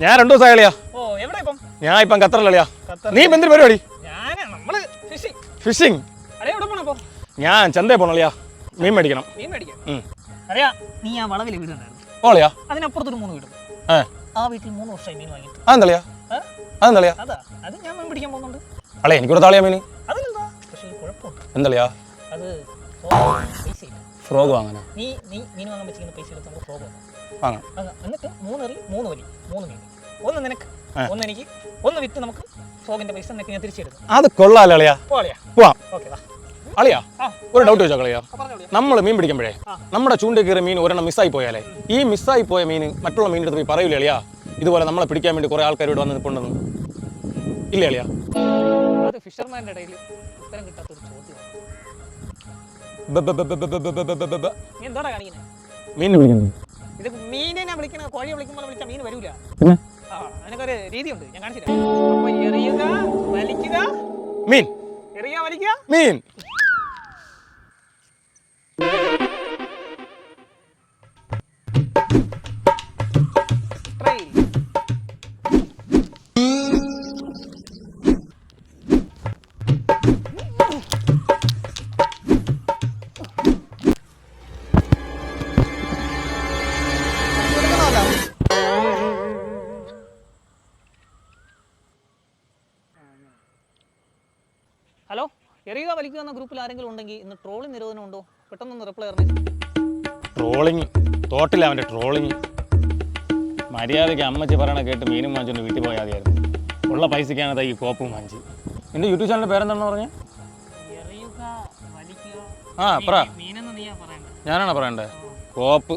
ഞാൻ രണ്ടു ദിവസം കളിയാ ഞാൻ ഇപ്പം ഖത്തറിൽ കളിയാ നീ ഇപ്പം എന്തിനു പരിപാടി? ഫിഷിംഗ് ഞാൻ ചന്തയിൽ പോണളിയാ മീൻ മേടിക്കണം. നീ അതിനപ്പുറത്തൊരു മൂന്ന് വീട് ആ വീട്ടിൽ മൂന്ന് മീൻ ഞാൻ പിടിക്കാൻ എനിക്കൊരു താളിയാ മീൻ എന്തളിയാ? അത് ഫ്രോഗ് വാങ്ങാനാ നീ നീ മീൻ വാങ്ങാൻ വെച്ചിരിക്കുന്ന പൈസ എടുത്ത് നമുക്ക് ഫ്രോഗ് വാങ്ങാം. വാങ്ങാം. എന്നിട്ട് മൂന്ന് എറി മൂന്ന് വലി മൂന്ന് മീൻ. ഒന്ന് നിനക്ക് ഒന്ന് എനിക്ക് ഒന്ന് വിറ്റ് നമുക്ക് ഫ്രോഗിന്റെ പൈസ നിനക്ക് ഞാൻ തിരിച്ചെടുക്കും. അത് കൊള്ളാലോ അളിയാ? പോളിയാ പോവാം. ഓക്കെ വാ. അളിയാ ഒരു ഡൗട്ട് ചോദിച്ചോ കളിയാ അളിയാ. നമ്മൾ മീൻ പിടിക്കുമ്പോഴേ നമ്മുടെ ചൂണ്ട കയറിയ മീൻ ഒരെണ്ണം മിസ്സായി പോയാലേ ഈ മിസ്സായി പോയ മീൻ മറ്റുള്ള മീൻ അടുത്ത് പോയി പറയൂലേ അളിയാ? ഇതുപോലെ നമ്മളെ പിടിക്കാൻ വേണ്ടി കുറെ ആൾക്കാർ ഇവിടെ വന്ന് നിൽപ്പുണ്ടെന്ന് ഇല്ലേ അളിയാ? അത് ഫിഷർമാന്റെ ഇടയിൽ ഉത്തരം കിട്ടാത്തൊരു ചോദ്യമാണ്. എന്തോടാ കാണിക്കുന്നത് മീൻ വിളിക്കുന്നു ഇത് മീനിനെ വിളിക്കണ കോഴിയെ വിളിക്കുമ്പോൾ വിളിച്ചാൽ മീൻ വരൂല പിന്നെ ആ അതിനൊക്കെ രീതിയുണ്ട് ഞാൻ കാണിച്ചില്ല അപ്പൊ എറിയുക വലിക്കുക മീൻ എറിയുക വലിക്കുക മീൻ ഹലോ എറിയുക വലിക്കുക എന്ന ഗ്രൂപ്പിൽ ആരെങ്കിലും ഉണ്ടെങ്കിൽ ഇന്ന് ട്രോളിംഗ് നിരോധനം ഉണ്ടോ? പെട്ടെന്നൊന്ന് റിപ്ലൈ അറിഞ്ഞു ട്രോളിങ് തോട്ടില്ല അവന്റെ ട്രോളിങ് മര്യാദയ്ക്ക് അമ്മച്ചി പറയണ കേട്ട് മീനും വാങ്ങിച്ചോണ്ട് വീട്ടിൽ പോയാൽ മതിയായിരുന്നു. ഉള്ള പൈസയ്ക്കാണ് ഈ കോപ്പും വാങ്ങിച്ച് എന്റെ യൂട്യൂബ് ചാനലിന്റെ പേരെന്താണെന്ന് പറഞ്ഞത് വലിക്കുക. ആ പറ. ഞാനാണോ പറയണ്ടേ? കോപ്പ്